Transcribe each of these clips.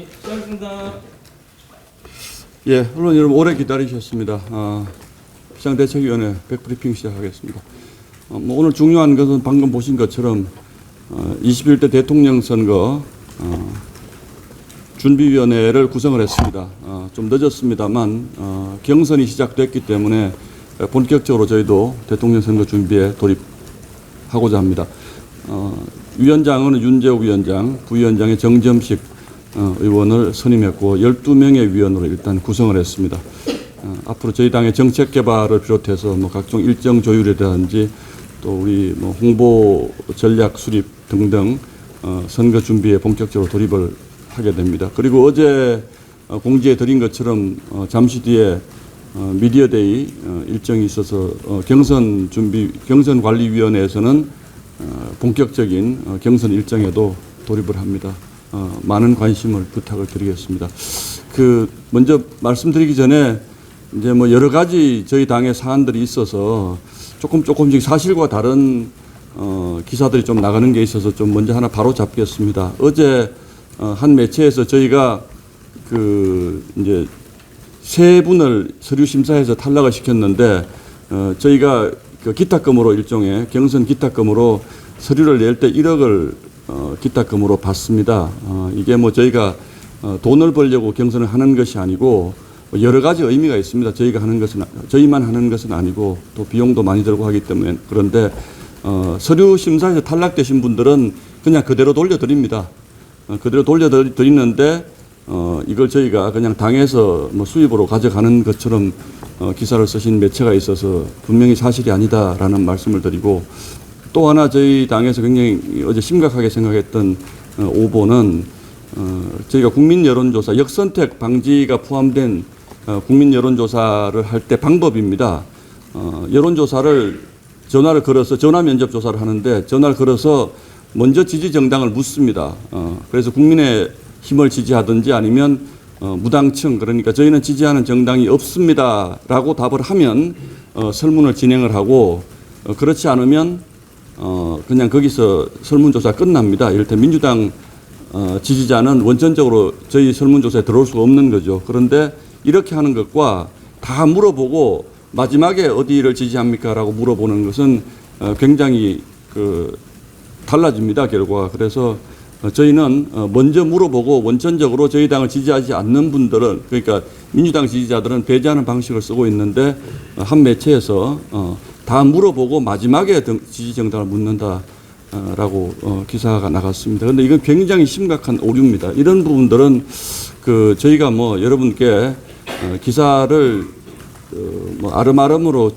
예, 시작하겠습니다. 예, 언론 여러분 오래 기다리셨습니다. 아, 비상대책위원회 백브리핑 시작하겠습니다. 어, 뭐 오늘 중요한 것은 방금 보신 것처럼 어, 21대 대통령 선거 어, 준비위원회를 구성을 했습니다. 어, 좀 늦었습니다만 어, 경선이 시작됐기 때문에 본격적으로 저희도 대통령 선거 준비에 돌입하고자 합니다. 어, 위원장은 윤재욱 위원장, 부위원장의 정점식 어, 의원을 선임했고 12명의 위원으로 일단 구성을 했습니다. 어, 앞으로 저희 당의 정책 개발을 비롯해서 뭐 각종 일정 조율이라든지 또 우리 뭐 홍보 전략 수립 등등 어, 선거 준비에 본격적으로 돌입을 하게 됩니다. 그리고 어제 어, 공지해 드린 것처럼 어, 잠시 뒤에 어, 미디어데이 어, 일정이 있어서 어, 경선 준비 경선 관리위원회에서는 어, 본격적인 어, 경선 일정에도 돌입을 합니다. 어, 많은 관심을 부탁을 드리겠습니다. 그 먼저 말씀드리기 전에 이제 뭐 여러 가지 저희 당의 사안들이 있어서 조금 조금씩 사실과 다른 어, 기사들이 좀 나가는 게 있어서 좀 먼저 하나 바로 잡겠습니다. 어제 어, 한 매체에서 저희가 그 이제 세 분을 서류 심사에서 탈락을 시켰는데 어, 저희가 그 기탁금으로 일종의 경선 기탁금으로 서류를 낼 때 1억을 어, 기탁금으로 받습니다. 어, 이게 뭐 저희가 어, 돈을 벌려고 경선을 하는 것이 아니고 뭐 여러 가지 의미가 있습니다. 저희가 하는 것은 저희만 하는 것은 아니고 또 비용도 많이 들고 하기 때문에 그런데 어, 서류 심사에서 탈락되신 분들은 그냥 그대로 돌려드립니다. 어, 그대로 돌려드리는데 어, 이걸 저희가 그냥 당에서 뭐 수입으로 가져가는 것처럼 어, 기사를 쓰신 매체가 있어서 분명히 사실이 아니다라는 말씀을 드리고 또 하나 저희 당에서 굉장히 어제 심각하게 생각했던 어, 오보는 어, 저희가 국민 여론조사 역선택 방지가 포함된 어, 국민 여론조사를 할 때 방법입니다. 어, 여론조사를 전화를 걸어서 전화 면접 조사를 하는데 전화를 걸어서 먼저 지지 정당을 묻습니다. 어, 그래서 국민의 힘을 지지하든지 아니면 어, 무당층 그러니까 저희는 지지하는 정당이 없습니다라고 답을 하면 어, 설문을 진행을 하고 어, 그렇지 않으면 어, 그냥 거기서 설문조사 끝납니다. 이를테 민주당 어, 지지자는 원천적으로 저희 설문조사에 들어올 수가 없는 거죠. 그런데 이렇게 하는 것과 다 물어보고 마지막에 어디를 지지합니까? 라고 물어보는 것은 어, 굉장히 그 달라집니다. 결과가. 그래서 어, 저희는 어, 먼저 물어보고 원천적으로 저희 당을 지지하지 않는 분들은 그러니까 민주당 지지자들은 배제하는 방식을 쓰고 있는데 어, 한 매체에서 어, 다 물어보고 마지막에 등- 지지 정당을 묻는다라고 어, 기사가 나갔습니다. 그런데 이건 굉장히 심각한 오류입니다. 이런 부분들은 그 저희가 뭐 여러분께 어, 기사를 어, 뭐 아름아름으로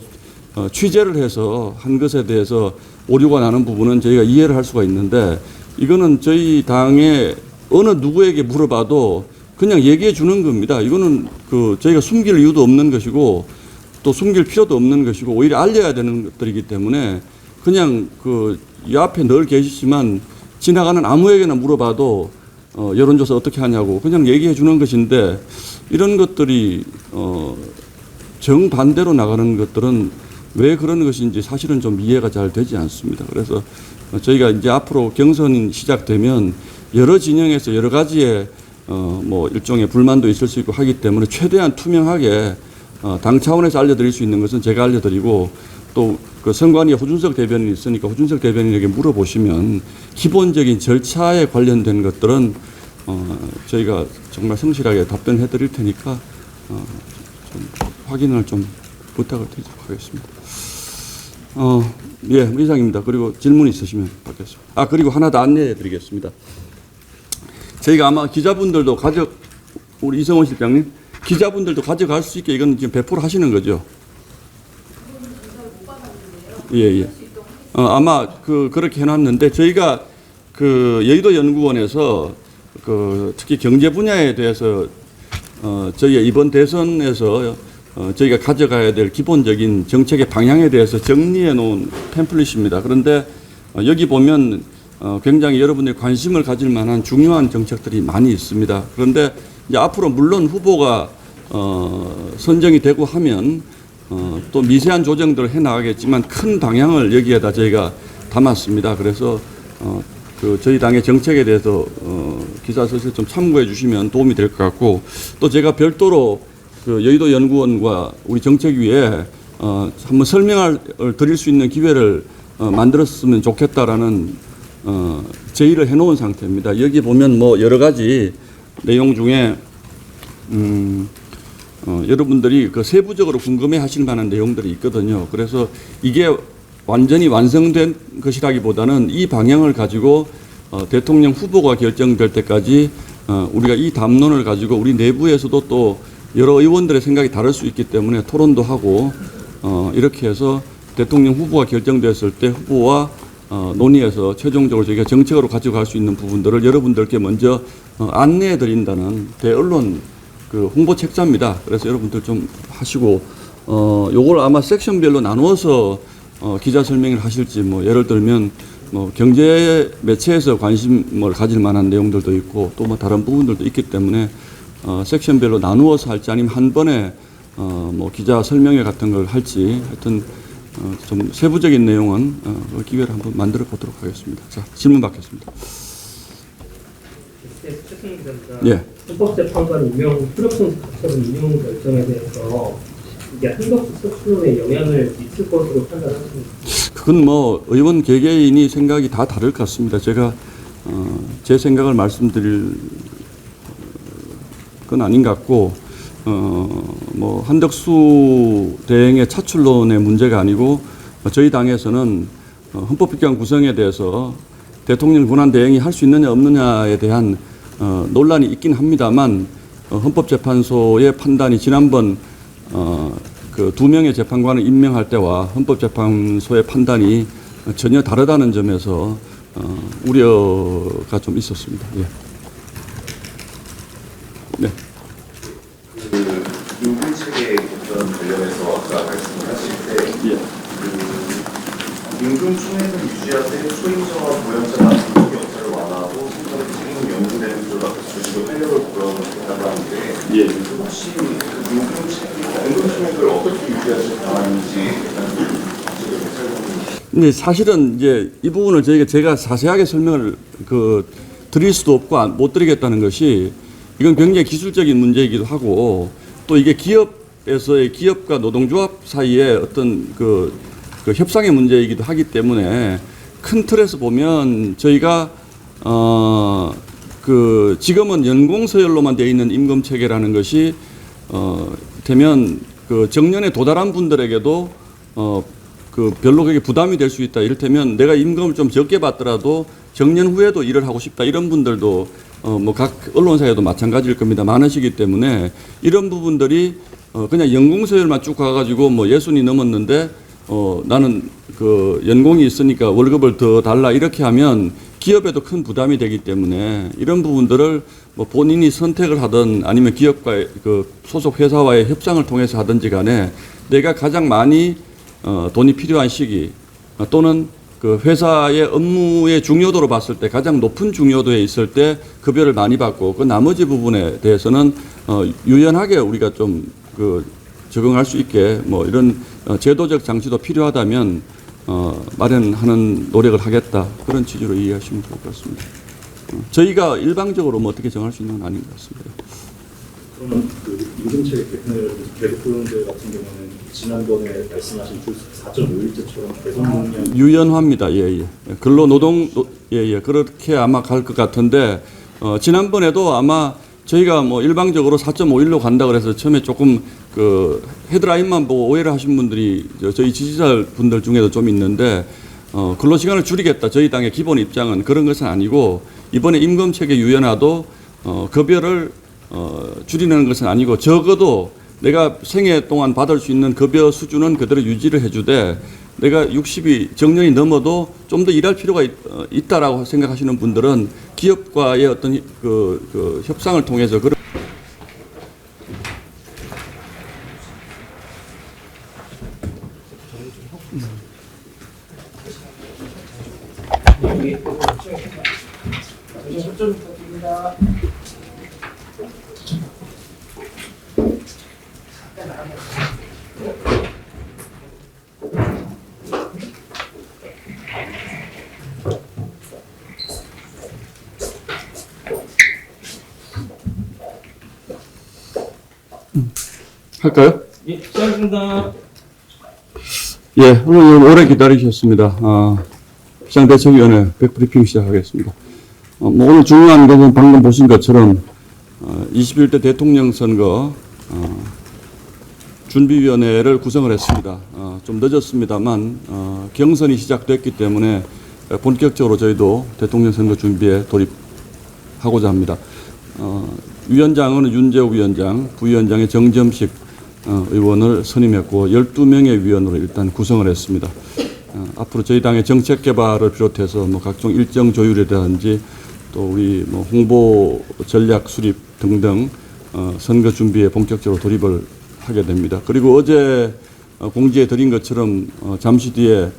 어, 취재를 해서 한 것에 대해서 오류가 나는 부분은 저희가 이해를 할 수가 있는데 이거는 저희 당의 어느 누구에게 물어봐도 그냥 얘기해 주는 겁니다. 이거는 그 저희가 숨길 이유도 없는 것이고 또 숨길 필요도 없는 것이고 오히려 알려야 되는 것들이기 때문에 그냥 그 이 앞에 늘 계시지만 지나가는 아무에게나 물어봐도 어, 여론조사 어떻게 하냐고 그냥 얘기해 주는 것인데 이런 것들이 어, 정반대로 나가는 것들은 왜 그런 것인지 사실은 좀 이해가 잘 되지 않습니다. 그래서 저희가 이제 앞으로 경선이 시작되면 여러 진영에서 여러 가지의 어, 뭐 일종의 불만도 있을 수 있고 하기 때문에 최대한 투명하게 어, 당 차원에서 알려드릴 수 있는 것은 제가 알려드리고 또 그 선관위에 호준석 대변인이 있으니까 호준석 대변인에게 물어보시면 기본적인 절차에 관련된 것들은 어, 저희가 정말 성실하게 답변해 드릴 테니까 어, 좀 확인을 좀 부탁을 드리도록 하겠습니다. 어, 예, 이상입니다. 그리고 질문 있으시면 받겠습니다. 아, 그리고 하나 더 안내해 드리겠습니다. 저희가 아마 기자분들도 가져, 우리 이성원 실장님, 기자분들도 가져갈 수 있게 이건 지금 배포를 하시는 거죠? 예, 예. 어, 아마 그, 그렇게 해놨는데 저희가 그 여의도 연구원에서 그 특히 경제 분야에 대해서 어, 저희가 이번 대선에서 어, 저희가 가져가야 될 기본적인 정책의 방향에 대해서 정리해 놓은 팸플릿입니다. 그런데 어, 여기 보면 어, 굉장히 여러분들이 관심을 가질 만한 중요한 정책들이 많이 있습니다. 그런데 이제 앞으로 물론 후보가 어, 선정이 되고 하면 어, 또 미세한 조정들을 해 나가겠지만 큰 방향을 여기에다 저희가 담았습니다. 그래서 어, 그 저희 당의 정책에 대해서 어, 기사 쓰실 좀 참고해 주시면 도움이 될 것 같고 또 제가 별도로 그 여의도 연구원과 우리 정책위에 어, 한번 설명을 드릴 수 있는 기회를 어, 만들었으면 좋겠다라는 어, 제의를 해놓은 상태입니다. 여기 보면 뭐 여러 가지 내용 중에 음, 어, 여러분들이 그 세부적으로 궁금해 하실 만한 내용들이 있거든요. 그래서 이게 완전히 완성된 것이라기보다는 이 방향을 가지고 어, 대통령 후보가 결정될 때까지 어, 우리가 이 담론을 가지고 우리 내부에서도 또 여러 의원들의 생각이 다를 수 있기 때문에 토론도 하고 어, 이렇게 해서 대통령 후보가 결정됐을 때 후보와 어, 논의해서 최종적으로 저희가 정책으로 가지고 갈수 있는 부분들을 여러분들께 먼저 어, 안내해 드린다는 대언론 그 홍보 책자입니다. 그래서 여러분들 좀 하시고 어 요걸 아마 섹션별로 나누어서 어 기자 설명을 하실지 뭐 예를 들면 뭐 경제 매체에서 관심을 가질 만한 내용들도 있고 또 뭐 다른 부분들도 있기 때문에 어 섹션별로 나누어서 할지 아니면 한 번에 어뭐 기자 설명회 같은 걸 할지 하여튼 어 좀 세부적인 내용은 어그 기회를 한번 만들어 보도록 하겠습니다. 자 질문 받겠습니다. 네, 최승희 기자입니다. 예. 헌법재판관 임명 효력성 가처분 임용 결정에 대해서 이게 한덕수 특수론에 영향을 미칠 것으로 판단하십니까? 그건 뭐 의원 개개인이 생각이 다 다를 것 같습니다. 제가 어, 제 생각을 말씀드릴 건 아닌 것 같고 어, 뭐 한덕수 대행의 차출론의 문제가 아니고 어, 저희 당에서는 어, 헌법기관 구성에 대해서 대통령 권한 대행이 할 수 있느냐 없느냐에 대한 어, 논란이 있긴 합니다만 어, 헌법재판소의 판단이 지난번 어, 그두 명의 재판관을 임명할 때와 헌법재판소의 판단이 전혀 다르다는 점에서 어, 우려가 좀 있었습니다. 예. 네. 그 임금 체계 개편 관련해서 아까 말씀하실 때 예. 그 임금 총액을 유지하되 소임자와 보연자가 공적 역사를 완화하고 생산의 책임 연구되는 활력을 보여놓겠다고 하는데 예. 그 혹시 그 임금 총액을 어떻게 유지하실 방안인지 근데 사실은 이제 이 부분을 저희가 제가 자세하게 설명을 그 드릴 수도 없고 안- 못 드리겠다는 것이 이건 굉장히 기술적인 문제이기도 하고 또 이게 기업에서의 기업과 노동조합 사이에 어떤 그, 그 협상의 문제이기도 하기 때문에 큰 틀에서 보면 저희가 어 그 지금은 연공 서열로만 되어 있는 임금 체계라는 것이 어 되면 그 정년에 도달한 분들에게도 어 그 별로 그게 부담이 될 수 있다. 이를테면 내가 임금을 좀 적게 받더라도 정년 후에도 일을 하고 싶다. 이런 분들도 어 뭐 각 언론사에도 마찬가지일 겁니다. 많으시기 때문에 이런 부분들이 어 그냥 연공 서열만 쭉 가가지고 뭐 예순이 넘었는데 어 나는 그 연공이 있으니까 월급을 더 달라 이렇게 하면 기업에도 큰 부담이 되기 때문에 이런 부분들을 뭐 본인이 선택을 하든 아니면 기업과의 그 소속 회사와의 협상을 통해서 하든지 간에 내가 가장 많이 어, 돈이 필요한 시기 어, 또는 그 회사의 업무의 중요도로 봤을 때 가장 높은 중요도에 있을 때 급여를 많이 받고 그 나머지 부분에 대해서는 어, 유연하게 우리가 좀 그 적응할 수 있게 뭐 이런 어, 제도적 장치도 필요하다면 어, 마련하는 노력을 하겠다 그런 취지로 이해하시면 좋을 것 같습니다. 어, 저희가 일방적으로 뭐 어떻게 정할 수 있는 건 아닌 것 같습니다. 그러면 그 임금체계 개편을 계속 같은 경우는 지난번에 말씀하신 그 4.5일제처럼 개선 능력 유연합니다. 예, 예. 근로 노동 노- 예, 예. 그렇게 아마 갈 것 같은데 어, 지난번에도 아마 저희가 뭐 일방적으로 4.5일로 간다 그래서 처음에 조금 그 헤드라인만 보고 오해를 하신 분들이 저- 저희 지지자 분들 중에도 좀 있는데 어, 근로 시간을 줄이겠다. 저희 당의 기본 입장은 그런 것은 아니고 이번에 임금 체계 유연화도 어, 급여를 어, 줄이는 것은 아니고 적어도 내가 생애 동안 받을 수 있는 급여 수준은 그대로 유지를 해주되 내가 60이 정년이 넘어도 좀 더 일할 필요가 있, 어, 있다라고 생각하시는 분들은 기업과의 어떤 그, 그 협상을 통해서 그런 여기 설정 부탁드립니다. 할까요? 예, 시작하겠습니다. 예, 오늘 오래 기다리셨습니다. 아, 비상대책위원회 백브리핑 시작하겠습니다. 어, 뭐 오늘 중요한 것은 방금 보신 것처럼 어, 21대 대통령 선거 어, 준비위원회를 구성을 했습니다. 어, 좀 늦었습니다만 어, 경선이 시작됐기 때문에 본격적으로 저희도 대통령 선거 준비에 돌입하고자 합니다. 어, 위원장은 윤재욱 위원장, 부위원장의 정점식 어, 의원을 선임했고 12명의 위원으로 일단 구성을 했습니다. 어, 앞으로 저희 당의 정책 개발을 비롯해서 뭐 각종 일정 조율이라든지 또 우리 뭐 홍보 전략 수립 등등 어, 선거 준비에 본격적으로 돌입을 하게 됩니다. 그리고 어제 어, 공지해 드린 것처럼 어, 잠시 뒤에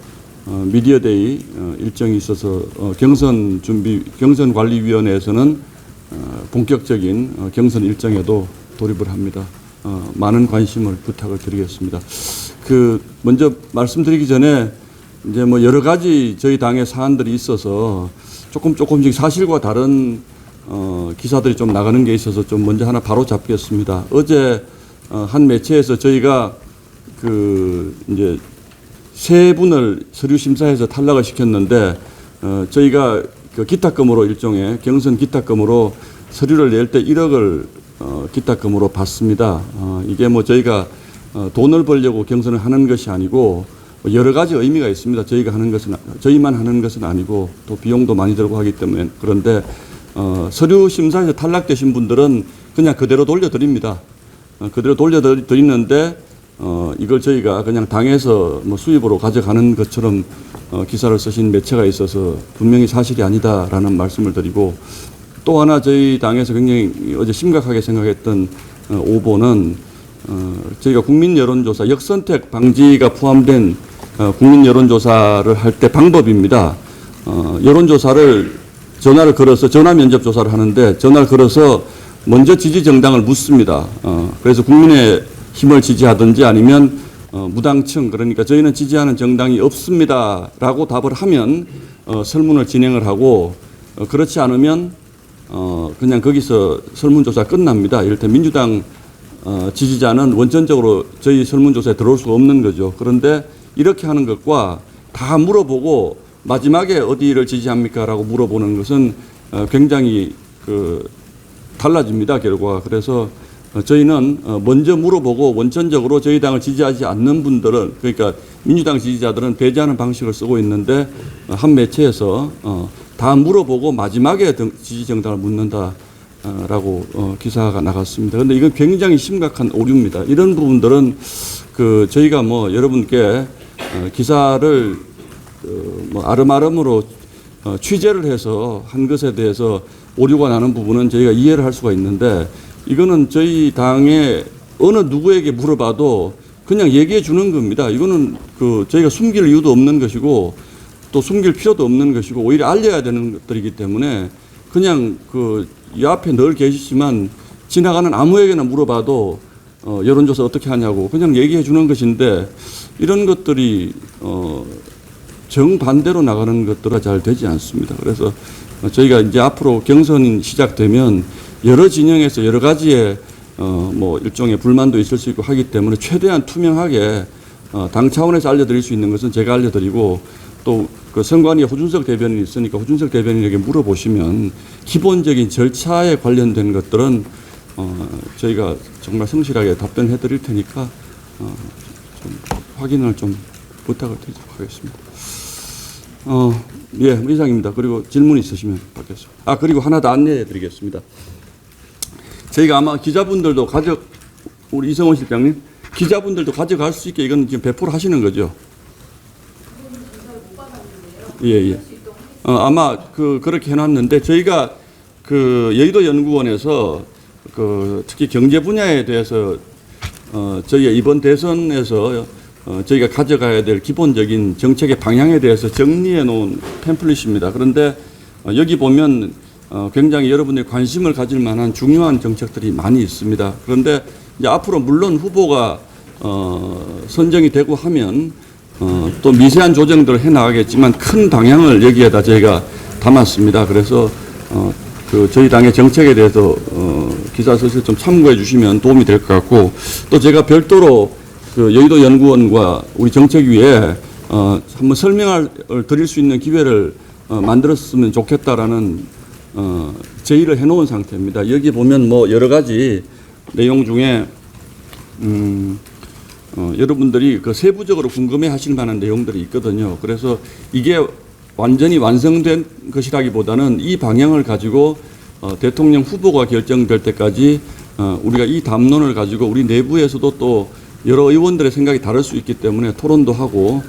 어, 미디어데이 어, 일정이 있어서 어, 경선 준비 경선 관리위원회에서는 어, 본격적인 어, 경선 일정에도 돌입을 합니다. 어, 많은 관심을 부탁을 드리겠습니다. 그 먼저 말씀드리기 전에 이제 뭐 여러 가지 저희 당의 사안들이 있어서 조금 조금씩 사실과 다른 어, 기사들이 좀 나가는 게 있어서 좀 먼저 하나 바로 잡겠습니다. 어제 어, 한 매체에서 저희가 그 이제 세 분을 서류 심사에서 탈락을 시켰는데 어, 저희가 그 기탁금으로 일종의 경선 기탁금으로 서류를 낼 때 1억을 어, 기탁금으로 받습니다. 어, 이게 뭐 저희가 어, 돈을 벌려고 경선을 하는 것이 아니고 여러 가지 의미가 있습니다. 저희가 하는 것은 저희만 하는 것은 아니고 또 비용도 많이 들고 하기 때문에 그런데 어, 서류 심사에서 탈락되신 분들은 그냥 그대로 돌려드립니다. 어, 그대로 돌려드리는데 어, 이걸 저희가 그냥 당에서 뭐 수입으로 가져가는 것처럼 어, 기사를 쓰신 매체가 있어서 분명히 사실이 아니다라는 말씀을 드리고 또 하나 저희 당에서 굉장히 어제 심각하게 생각했던 어, 오보는 어, 저희가 국민 여론조사 역선택 방지가 포함된 어, 국민 여론조사를 할 때 방법입니다. 어, 여론조사를 전화를 걸어서 전화 면접 조사를 하는데 전화를 걸어서 먼저 지지 정당을 묻습니다. 어, 그래서 국민의 힘을 지지하든지 아니면 어, 무당층 그러니까 저희는 지지하는 정당이 없습니다라고 답을 하면 어, 설문을 진행을 하고 어, 그렇지 않으면 어, 그냥 거기서 설문조사 끝납니다. 이를테 민주당 어, 지지자는 원천적으로 저희 설문조사에 들어올 수가 없는 거죠. 그런데 이렇게 하는 것과 다 물어보고 마지막에 어디를 지지합니까? 라고 물어보는 것은 어, 굉장히 그 달라집니다. 결과가. 그래서 어, 저희는 어, 먼저 물어보고 원천적으로 저희 당을 지지하지 않는 분들은 그러니까 민주당 지지자들은 배제하는 방식을 쓰고 있는데 어, 한 매체에서 어, 다 물어보고 마지막에 등- 지지 정당을 묻는다라고 어, 기사가 나갔습니다. 그런데 이건 굉장히 심각한 오류입니다. 이런 부분들은 그 저희가 뭐 여러분께 어, 기사를 어, 뭐 아름아름으로 어, 취재를 해서 한 것에 대해서 오류가 나는 부분은 저희가 이해를 할 수가 있는데 이거는 저희 당의 어느 누구에게 물어봐도 그냥 얘기해 주는 겁니다. 이거는 그 저희가 숨길 이유도 없는 것이고 또 숨길 필요도 없는 것이고 오히려 알려야 되는 것들이기 때문에 그냥 그 이 앞에 늘 계시지만 지나가는 아무에게나 물어봐도 어, 여론조사 어떻게 하냐고 그냥 얘기해 주는 것인데 이런 것들이 어, 정반대로 나가는 것들은 잘 되지 않습니다. 그래서 저희가 이제 앞으로 경선이 시작되면 여러 진영에서 여러 가지의 어, 뭐 일종의 불만도 있을 수 있고 하기 때문에 최대한 투명하게 어, 당 차원에서 알려드릴 수 있는 것은 제가 알려드리고 또 그 선관위 호준석 대변인이 있으니까 호준석 대변인에게 물어보시면 기본적인 절차에 관련된 것들은 어, 저희가 정말 성실하게 답변해 드릴 테니까 어, 좀 확인을 좀 부탁을 드리도록 하겠습니다. 어, 예, 이상입니다. 그리고 질문 있으시면 받겠습니다. 아, 그리고 하나 더 안내해 드리겠습니다. 저희가 아마 기자분들도 가져, 우리 이성원 실장님, 기자분들도 가져갈 수 있게 이건 지금 배포를 하시는 거죠? 예, 예. 어, 아마 그, 그렇게 해놨는데 저희가 그 여의도 연구원에서 그 특히 경제 분야에 대해서 어, 저희가 이번 대선에서 어, 저희가 가져가야 될 기본적인 정책의 방향에 대해서 정리해 놓은 팸플릿입니다. 그런데 어, 여기 보면 어, 굉장히 여러분들이 관심을 가질 만한 중요한 정책들이 많이 있습니다. 그런데 이제 앞으로 물론 후보가 어, 선정이 되고 하면 어, 또 미세한 조정들을 해 나가겠지만 큰 방향을 여기에다 저희가 담았습니다. 그래서 어, 그 저희 당의 정책에 대해서 어, 기사 쓰실 좀 참고해 주시면 도움이 될 것 같고 또 제가 별도로 그 여의도 연구원과 우리 정책위에 어, 한번 설명을 드릴 수 있는 기회를 어, 만들었으면 좋겠다라는 어, 제의를 해놓은 상태입니다. 여기 보면 뭐 여러 가지 내용 중에 음, 어, 여러분들이 그 세부적으로 궁금해 하실 만한 내용들이 있거든요. 그래서 이게 완전히 완성된 것이라기보다는 이 방향을 가지고 어, 대통령 후보가 결정될 때까지 어, 우리가 이 담론을 가지고 우리 내부에서도 또 여러 의원들의 생각이 다를 수 있기 때문에 토론도 하고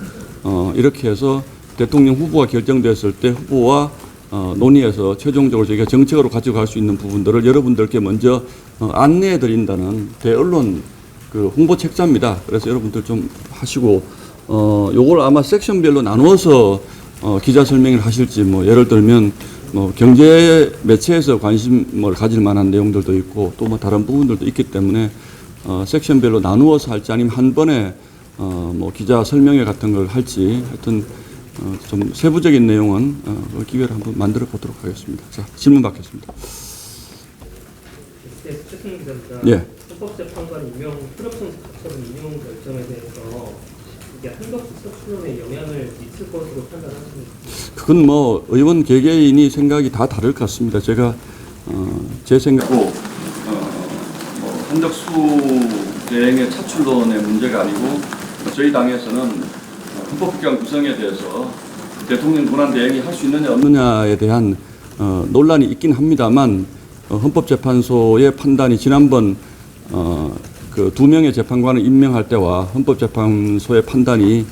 어, 이렇게 해서 대통령 후보가 결정됐을 때 후보와 어, 논의해서 최종적으로 저희가 정책으로 가지고 갈수 있는 부분들을 여러분들께 먼저 어, 안내해 드린다는 대언론 그 홍보 책자입니다. 그래서 여러분들 좀 하시고 어 요걸 아마 섹션별로 나누어서 어 기자 설명을 하실지 뭐 예를 들면 뭐 경제 매체에서 관심을 가질 만한 내용들도 있고 또 뭐 다른 부분들도 있기 때문에 어 섹션별로 나누어서 할지 아니면 한 번에 어 뭐 기자 설명회 같은 걸 할지 하여튼 어 좀 세부적인 내용은 어그 기회를 한번 만들어 보도록 하겠습니다. 자 질문 받겠습니다. 네. 예. 헌법재판관 임명 가처분 임명 결정에 대해서 이게 한덕수 서출론에 영향을 미칠 것으로 판단하십니까? 그건 뭐 의원 개개인이 생각이 다 다를 것 같습니다. 제가 어, 제 생각고 어, 뭐 한덕수 대행의 차출론의 문제가 아니고 저희 당에서는 어, 헌법기관 구성에 대해서 대통령 권한 대행이 할 수 있느냐 없느냐에 대한 어, 논란이 있긴 합니다만 어, 헌법재판소의 판단이 지난번 어, 그 두 명의 재판관을 임명할 때와 헌법재판소의 판단이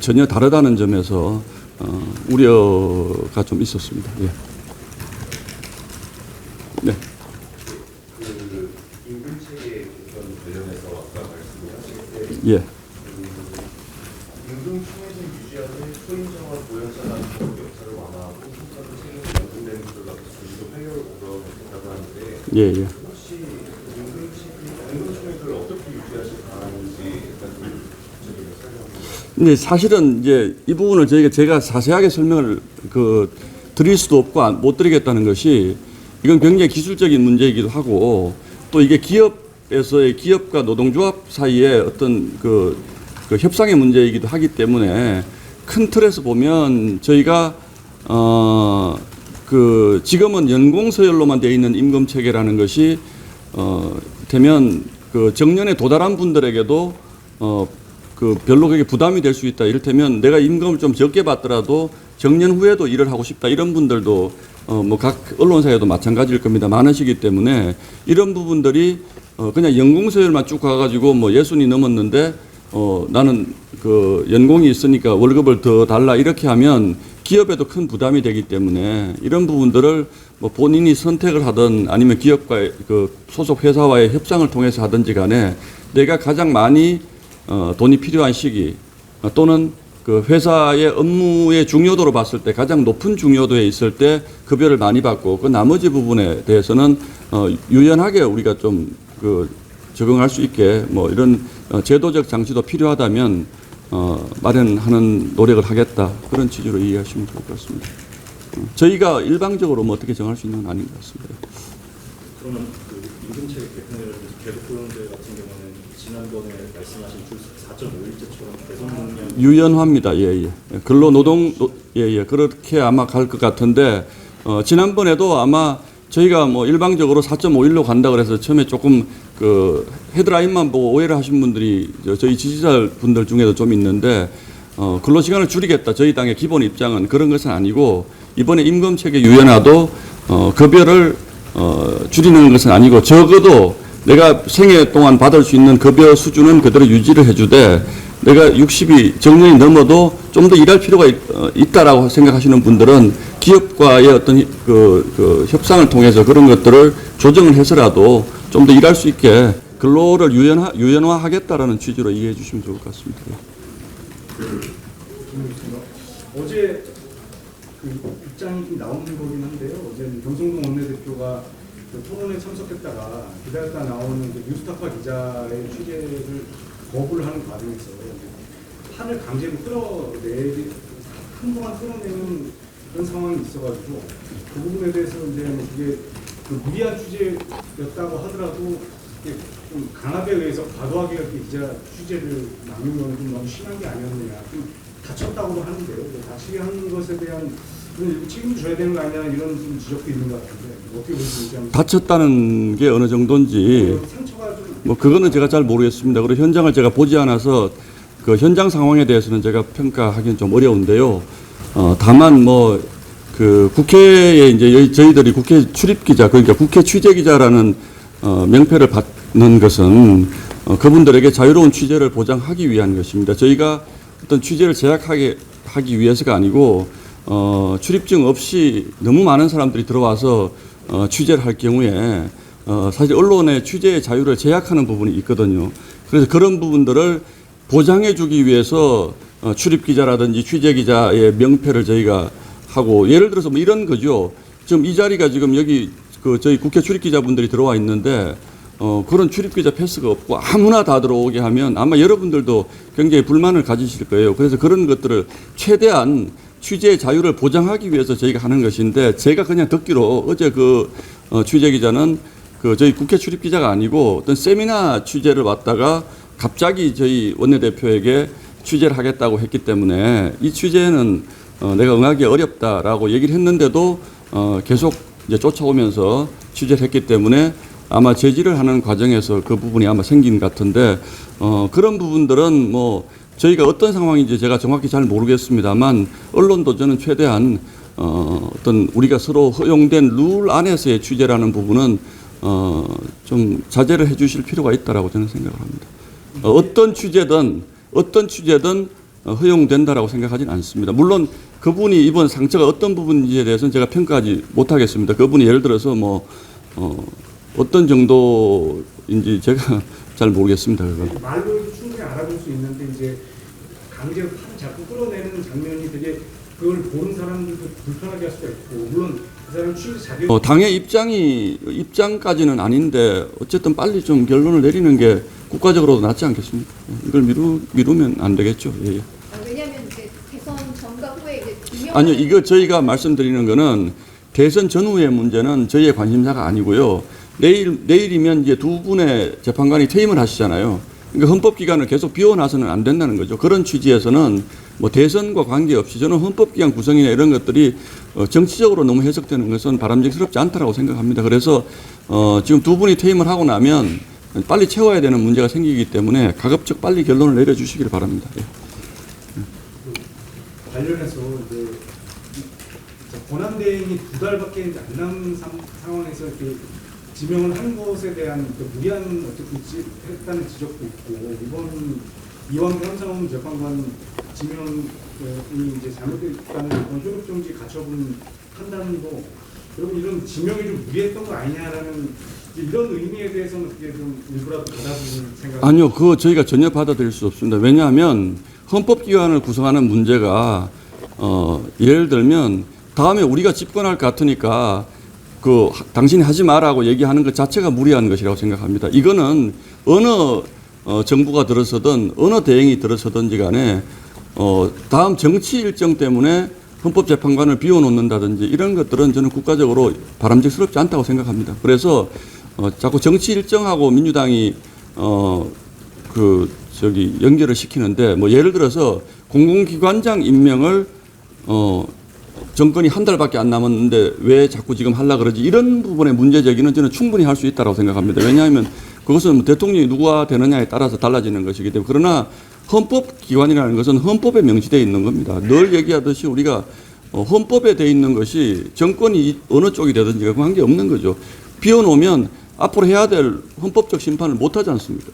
전혀 다르다는 점에서 어, 우려가 좀 있었습니다. 예. 네. 예. 예, 예. 혹시 임금 체계, 임금 총액을 어떻게 유지하실 방안인지 일단 좀 구체적으로 설명해 주세요. 근데 사실은 이제 이 부분을 저희가 제가 자세하게 설명을 그 드릴 수도 없고 안- 못 드리겠다는 것이 이건 굉장히 기술적인 문제이기도 하고 또 이게 기업에서의 기업과 노동조합 사이에 어떤 그, 그 협상의 문제이기도 하기 때문에 큰 틀에서 보면 저희가 어 그 지금은 연공 서열로만 되어 있는 임금 체계라는 것이 어 되면 그 정년에 도달한 분들에게도 어 그 별로 그게 부담이 될 수 있다. 이를테면 내가 임금을 좀 적게 받더라도 정년 후에도 일을 하고 싶다. 이런 분들도 어 뭐 각 언론사에도 마찬가지일 겁니다. 많으시기 때문에 이런 부분들이 어 그냥 연공서열만 쭉 가가지고 뭐 예순이 넘었는데 어 나는 그 연공이 있으니까 월급을 더 달라 이렇게 하면 기업에도 큰 부담이 되기 때문에 이런 부분들을 뭐 본인이 선택을 하든 아니면 기업과의 그 소속 회사와의 협상을 통해서 하든지 간에 내가 가장 많이 어, 돈이 필요한 시기 어, 또는 그 회사의 업무의 중요도로 봤을 때 가장 높은 중요도에 있을 때 급여를 많이 받고 그 나머지 부분에 대해서는 어, 유연하게 우리가 좀그 적응할 수 있게 뭐 이런 어, 제도적 장치도 필요하다면 어, 마련하는 노력을 하겠다 그런 취지로 이해하시면 좋을 것 같습니다. 어, 저희가 일방적으로 뭐 어떻게 정할 수 있는 건 아닌 것 같습니다. 그러면 그 임금체계 개편이라든지 계속고용제 같은 경우는 지난번에 말씀하신 주 4.5일제처럼 개선 능력 유연화입니다. 예, 예. 근로 노동 노- 예, 예. 그렇게 아마 갈 것 같은데 어, 지난번에도 아마 저희가 뭐 일방적으로 4.5일로 간다 그래서 처음에 조금 그 헤드라인만 보고 오해를 하신 분들이 저- 저희 지지자 분들 중에도 좀 있는데 어, 근로 시간을 줄이겠다. 저희 당의 기본 입장은 그런 것은 아니고 이번에 임금 체계 유연화도 어, 급여를 어, 줄이는 것은 아니고 적어도 내가 생애 동안 받을 수 있는 급여 수준은 그대로 유지를 해주되 내가 60이 정년이 넘어도 좀 더 일할 필요가 있, 어, 있다라고 생각하시는 분들은 기업과의 어떤 히- 그, 그 협상을 통해서 그런 것들을 조정을 해서라도 좀 더 일할 수 있게 근로를 유연화, 유연화하겠다라는 취지로 이해해 주시면 좋을 것 같습니다. 어제 그 입장이 좀 나오는 거긴 한데요. 어제 경성동 원내대표가 그 토론에 참석했다가 기다렸다 나오는 그 뉴스타파 기자의 취재를 거부를 하는 과정에서 판을 강제로 끌어내기 한동안 끌어내는 그런 상황이 있어가지고 그 부분에 대해서 이제 뭐 그게 그 무리한 취재였다고 하더라도 좀 강압에 의해서 과도하게 이렇게 기자 취재를 건좀 너무 심한 게 아니었느냐. 좀 다쳤다고도 하는데요. 그 다치게 한 것에 대한 일부 책임을 져야 되는 거 아니냐 이런 좀 지적도 있는 것 같은데 어떻게 보시는지 다쳤다는 게 어느 정도인지 좀뭐 그거는 제가 잘 모르겠습니다. 그리고 현장을 제가 보지 않아서 그 현장 상황에 대해서는 제가 평가하기는 좀 어려운데요. 어, 다만 뭐 그 국회에 이제 저희들이 국회 출입 기자 그러니까 국회 취재 기자라는 어, 명패를 받는 것은 어, 그분들에게 자유로운 취재를 보장하기 위한 것입니다. 저희가 어떤 취재를 제약하게 하기 위해서가 아니고 어, 출입증 없이 너무 많은 사람들이 들어와서 어, 취재를 할 경우에 어, 사실 언론의 취재의 자유를 제약하는 부분이 있거든요. 그래서 그런 부분들을 보장해 주기 위해서 어, 출입 기자라든지 취재 기자의 명패를 저희가 하고 예를 들어서 뭐 이런 거죠. 지금 이 자리가 지금 여기 그 저희 국회 출입 기자분들이 들어와 있는데 어, 그런 출입 기자 패스가 없고 아무나 다 들어오게 하면 아마 여러분들도 굉장히 불만을 가지실 거예요. 그래서 그런 것들을 최대한 취재의 자유를 보장하기 위해서 저희가 하는 것인데 제가 그냥 듣기로 어제 그 어, 취재 기자는 그 저희 국회 출입 기자가 아니고 어떤 세미나 취재를 왔다가 갑자기 저희 원내대표에게 취재를 하겠다고 했기 때문에 이 취재는 어, 내가 응하기 어렵다라고 얘기를 했는데도 어, 계속 이제 쫓아오면서 취재를 했기 때문에 아마 제지를 하는 과정에서 그 부분이 아마 생긴 것 같은데 어, 그런 부분들은 뭐 저희가 어떤 상황인지 제가 정확히 잘 모르겠습니다만 언론도 저는 최대한 어, 어떤 우리가 서로 허용된 룰 안에서의 취재라는 부분은 어, 좀 자제를 해 주실 필요가 있다라고 저는 생각을 합니다. 어, 어떤 취재든 어떤 취재든 어, 허용된다라고 생각하지는 않습니다. 물론 그분이 입은 상처가 어떤 부분인지에 대해서는 제가 평가하지 못하겠습니다. 그분이 예를 들어서 뭐 어, 어떤 정도인지 제가 잘 모르겠습니다. 그건. 말로 충분히 알아볼 수 있는데 이제 강제로 팔을 자꾸 끌어내는 장면이 되게 그걸 보는 사람들도 불편하게 할 수가 있고 물론 그 사람 취재 자격 어, 당의 입장이 입장까지는 아닌데 어쨌든 빨리 좀 결론을 내리는 게 국가적으로도 낫지 않겠습니까? 이걸 미루 미루면 안 되겠죠. 예, 예. 아, 왜냐하면 이제 대선 전과 후에 이제 아니요, 이거 저희가 말씀드리는 거는 대선 전후의 문제는 저희의 관심사가 아니고요. 내일 내일이면 이제 두 분의 재판관이 퇴임을 하시잖아요. 그러니까 헌법 기간을 계속 비워놔서는 안 된다는 거죠. 그런 취지에서는 뭐 대선과 관계없이 저는 헌법 기간 구성이나 이런 것들이 어, 정치적으로 너무 해석되는 것은 바람직스럽지 않다라고 생각합니다. 그래서 어, 지금 두 분이 퇴임을 하고 나면 빨리 채워야 되는 문제가 생기기 때문에 가급적 빨리 결론을 내려주시기를 바랍니다. 예. 관련해서 이제 권한 대행이 두 달밖에 안 남은 상, 상황에서 이렇게 지명을 한 것에 대한 그 무리한 어떻게 지, 했다는 지적도 있고 이번 이왕 현상훈 재판관 지명이 이제 잘못됐다는 어떤 효력 정지 가처분 판단도 여러분 이런 지명이 좀 무리했던 거 아니냐라는 이런 의미에 대해서는 어떻게 좀 일부라도 받아들이는 생각 아니요, 그거 저희가 전혀 받아들일 수 없습니다. 왜냐하면 헌법기관을 구성하는 문제가 어, 예를 들면 다음에 우리가 집권할 것 같으니까 그 하- 당신이 하지 마라고 얘기하는 것 자체가 무리한 것이라고 생각합니다. 이거는 어느 어, 정부가 들어서든 어느 대행이 들어서든지 간에 어, 다음 정치 일정 때문에 헌법재판관을 비워놓는다든지 이런 것들은 저는 국가적으로 바람직스럽지 않다고 생각합니다. 그래서 어, 자꾸 정치 일정하고 민주당이 어, 그 저기 연결을 시키는데 뭐 예를 들어서 공공기관장 임명을 어 정권이 한 달밖에 안 남았는데 왜 자꾸 지금 하려 그러지 이런 부분의 문제 제기는 저는 충분히 할 수 있다고 생각합니다. 왜냐하면 그것은 뭐 대통령이 누가 되느냐에 따라서 달라지는 것이기 때문에 그러나 헌법 기관이라는 것은 헌법에 명시되어 있는 겁니다. 늘 얘기하듯이 우리가 어, 헌법에 돼 있는 것이 정권이 어느 쪽이 되든지 그 관계 없는 거죠. 비워놓으면 앞으로 해야 될 헌법적 심판을 못 하지 않습니까?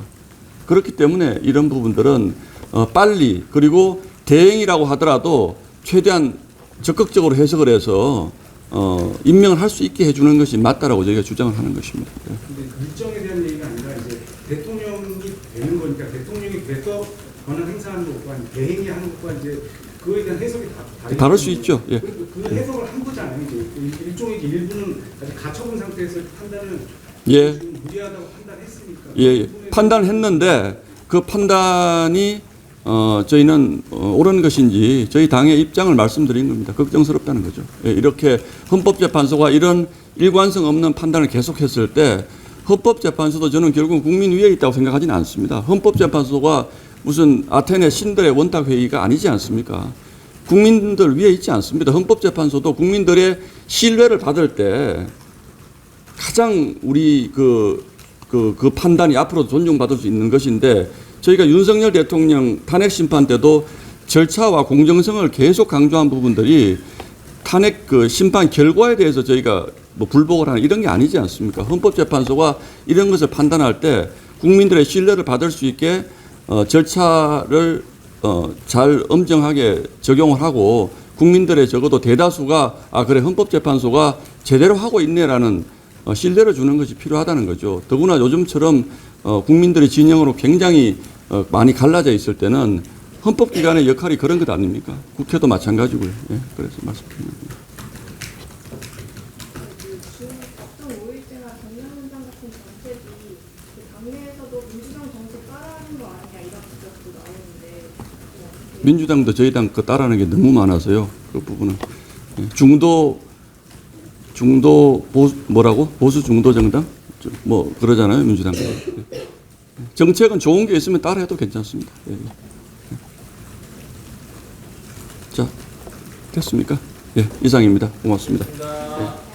그렇기 때문에 이런 부분들은 어, 빨리 그리고 대행이라고 하더라도 최대한 적극적으로 해석을 해서 어, 임명을 할 수 있게 해주는 것이 맞다라고 저희가 주장을 하는 것입니다. 예. 근데 일정에 대한 얘기가 아니라 이제 대통령이 되는 거니까 대통령이 돼서 권한 행사하는 것과 대행이 하는 것과 이제 그거에 대한 해석이 다 다를 수 있죠. 예. 그, 그 해석을 한 거잖아요. 이제 일- 일종의 일부는 아직 가처분 상태에서 판단을 예. 무리하다고 판단했으니까 예, 예. 그 판단했는데 그 판단이 어, 저희는 어, 옳은 것인지 저희 당의 입장을 말씀드린 겁니다. 걱정스럽다는 거죠. 예, 이렇게 헌법재판소가 이런 일관성 없는 판단을 계속했을 때 헌법재판소도 저는 결국 국민 위에 있다고 생각하지는 않습니다. 헌법재판소가 무슨 아테네 신들의 원탁 회의가 아니지 않습니까? 국민들 위에 있지 않습니다. 헌법재판소도 국민들의 신뢰를 받을 때 가장 우리 그, 그, 그 판단이 앞으로 존중받을 수 있는 것인데 저희가 윤석열 대통령 탄핵 심판 때도 절차와 공정성을 계속 강조한 부분들이 탄핵 그 심판 결과에 대해서 저희가 뭐 불복을 하는 이런 게 아니지 않습니까? 헌법재판소가 이런 것을 판단할 때 국민들의 신뢰를 받을 수 있게 어, 절차를 어, 잘 엄정하게 적용을 하고 국민들의 적어도 대다수가 아 그래 헌법재판소가 제대로 하고 있네라는 어, 신뢰를 주는 것이 필요하다는 거죠. 더구나 요즘처럼 어, 국민들의 진영으로 굉장히 어, 많이 갈라져 있을 때는 헌법기관의 역할이 그런 것 아닙니까? 국회도 마찬가지고요. 예, 그래서 말씀드립니다. 주 어떤 5일제나 정량훈장 같은 정책이 그 당내에서도 민주당 정책 따라하는 거 아니냐 이런 지적도 나오는데 그거 어떻게 민주당도 저희 당거 따라하는 게 너무 많아서요. 그 부분은 예, 중도 중도 보수 뭐라고 보수 중도 정당 저, 뭐 그러잖아요 민주당. 예. 정책은 좋은 게 있으면 따라해도 괜찮습니다. 예, 예. 자 됐습니까? 예 이상입니다. 고맙습니다. 예.